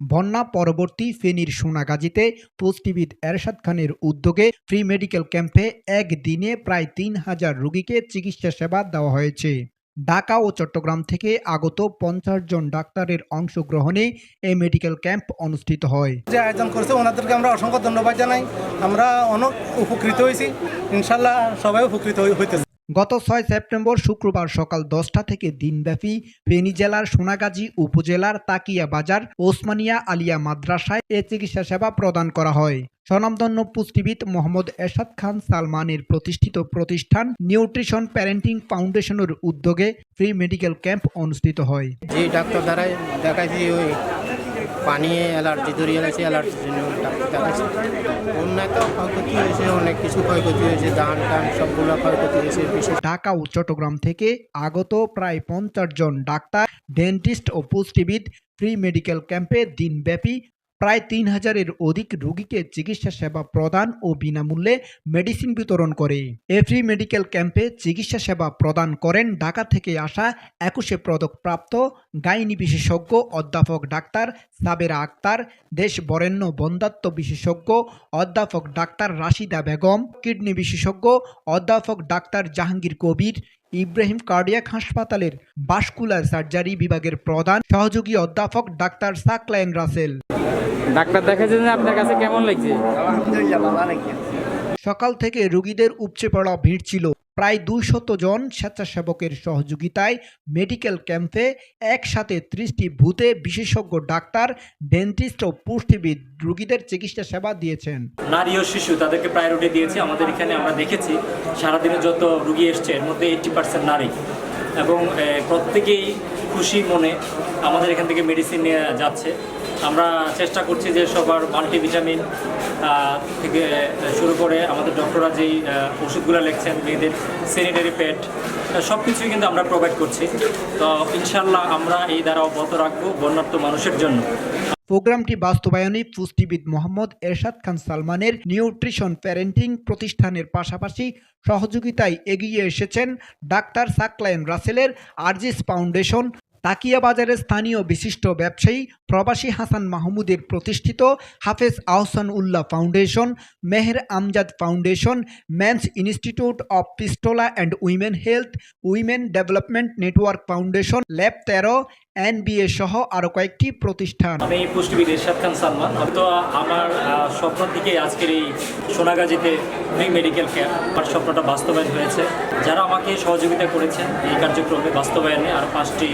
বন্যা পরবর্তী ফেনীর সোনাগাজীতে পুষ্টিবিদ এরশাদ খানের উদ্যোগে ফ্রি মেডিকেল ক্যাম্পে একদিনে প্রায় তিন হাজার রোগীকে চিকিৎসা সেবা দেওয়া হয়েছে। ঢাকা ও চট্টগ্রাম থেকে আগত পঞ্চাশ জন ডাক্তারের অংশগ্রহণে এই মেডিকেল ক্যাম্প অনুষ্ঠিত হয়। যে আয়োজন করছে, ওনাদেরকে আমরা অসংখ্য ধন্যবাদ জানাই। আমরা অনেক উপকৃত হয়েছি। ইনশাল্লাহ সবাই উপকৃত হইতেছে। গত ছয় সেপ্টেম্বর শুক্রবার সকাল দশটা থেকে দিনব্যাপী ফেনী জেলার সোনাগাজী উপজেলার তাকিয়া বাজার, ওসমানিয়া আলিয়া মাদ্রাসায় এ চিকিৎসা সেবা প্রদান করা হয়। স্বনামধন্য পুষ্টিবিদ মোহাম্মদ এরশাদ খান সালমানের প্রতিষ্ঠিত প্রতিষ্ঠান নিউট্রিশন প্যারেন্টিং ফাউন্ডেশনের উদ্যোগে ফ্রি মেডিকেল ক্যাম্প অনুষ্ঠিত হয়। যে ডাক্তার দ্বারাই দেখাইছি ওই পানি অ্যালার্জি ধরে গেছে অ্যালার্জির জন্য ডাক্তার দেখাইছি অন্যায় তো ক্ষয়ক্ষতি হয়েছে, অনেক কিছু ক্ষয়ক্ষতি হয়েছে, ধান, টান, সবগুলো ক্ষয়ক্ষতি হয়েছে, বিশেষ ঢাকা ও চট্টগ্রাম থেকে আগত প্রায় পঞ্চাশ জন ডাক্তার, ডেন্টিস্ট ও পুষ্টিবিদ, ফ্রি মেডিকেল ক্যাম্পে দিনব্যাপী প্রায় তিন হাজারের অধিক রোগীকে চিকিৎসা সেবা প্রদান ও বিনামূল্যে মেডিসিন বিতরণ করে। এ ফ্রি মেডিকেল ক্যাম্পে চিকিৎসা সেবা প্রদান করেন ঢাকা থেকে আসা একুশে পদকপ্রাপ্ত গাইনি বিশেষজ্ঞ অধ্যাপক ডাক্তার সাবেরা আক্তার, দেশ বরেণ্য বন্ধাত্ম বিশেষজ্ঞ অধ্যাপক ডাক্তার রাশিদা বেগম, কিডনি বিশেষজ্ঞ অধ্যাপক ডাক্তার জাহাঙ্গীর কবির ইব্রাহিম কার্ডিয়াক হাসপাতালের বাসকুলার সার্জারি বিভাগের প্রধান সহযোগী অধ্যাপক ডাক্তার সাকলায়ন রাসেল। ডাক্তার দেখাচ্ছেন আপনার কাছে কেমন লাগছে। সকাল থেকে রোগীদের উপচে পড়া ভিড় ছিল। প্রায় দুইশত জন স্বেচ্ছাসেবকের সহযোগিতায় মেডিকেল ক্যাম্পে একসাথে ত্রিশটি ভূতে বিশেষজ্ঞ ডাক্তার, ডেন্টিস্ট ও পুষ্টিবিদ রোগীদের চিকিৎসা সেবা দিয়েছেন। নারী ও শিশু তাদেরকে প্রায়োরিটি দিয়েছি। আমাদের এখানে আমরা দেখেছি, সারাদিনে যত রুগী এসছে, এর মধ্যে এইটটি পার্সেন্ট নারী। এবং প্রত্যেকেই খুশি মনে আমাদের এখান থেকে মেডিসিন নিয়ে যাচ্ছে। আমরা চেষ্টা করছি যে সবার মাল্টিভিটামিন থেকে শুরু করে আমাদের ডক্টররা যেই ওষুধগুলো লিখছেন, মেয়েদের স্যানিটারি প্যাড সব কিছুই কিন্তু আমরা প্রোভাইড করছি। তো ইনশাল্লাহ আমরা এই দ্বারা অব্যাহত রাখব বন্যার্থ মানুষের জন্য। প্রোগ্রামটি বাস্তবায়নে পুষ্টিবিদ মোহাম্মদ এরশাদ খান সালমানের নিউট্রিশন প্যারেন্টিং প্রতিষ্ঠানের পাশাপাশি সহযোগিতায় এগিয়ে এসেছেন ডাক্তার সাকলায়ন রাসেলের আরজিস ফাউন্ডেশন। তাকিয়া বাজারের স্থানীয় বিশিষ্ট ব্যবসায়ী প্রবাসী হাসান মাহমুদের প্রতিষ্ঠিত Hafez Ahsan Ullah foundation, Meher Amjad foundation, man's institute of fistula and women health, women development network foundation, lab তেরো এনবিএ সহ আরও কয়েকটি প্রতিষ্ঠান। আমি পুষ্টিবিদ এরশাদ খান সালমান। হয়তো আমার স্বপ্ন থেকে আজকের এই সোনাগাজীতে ফ্রি মেডিকেল ক্যাম্প আমার স্বপ্নটা বাস্তবায়ন হয়েছে। যারা আমাকে সহযোগিতা করেছেন এই কার্যক্রমে বাস্তবায়নে আর পাঁচটি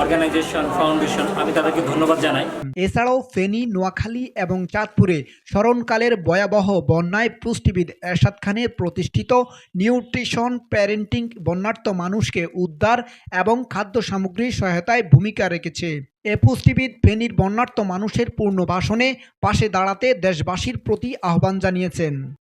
অর্গানাইজেশন ফাউন্ডেশন আমি তাদেরকে ধন্যবাদ জানাই। এছাড়াও ফেনী, নোয়াখালী এবং চাঁদপুরে স্মরণকালের ভয়াবহ বন্যায় পুষ্টিবিদ এরশাদ খানের প্রতিষ্ঠিত নিউট্রিশন প্যারেন্টিং বন্যার্থ মানুষকে উদ্ধার এবং খাদ্য সামগ্রীর সহায়তায় ভূমিকা রেখেছে। এ পুষ্টিবিদ ফেনীর বন্যার্থ মানুষের পুনর্বাসনে পাশে দাঁড়াতে দেশবাসীর প্রতি আহ্বান জানিয়েছেন।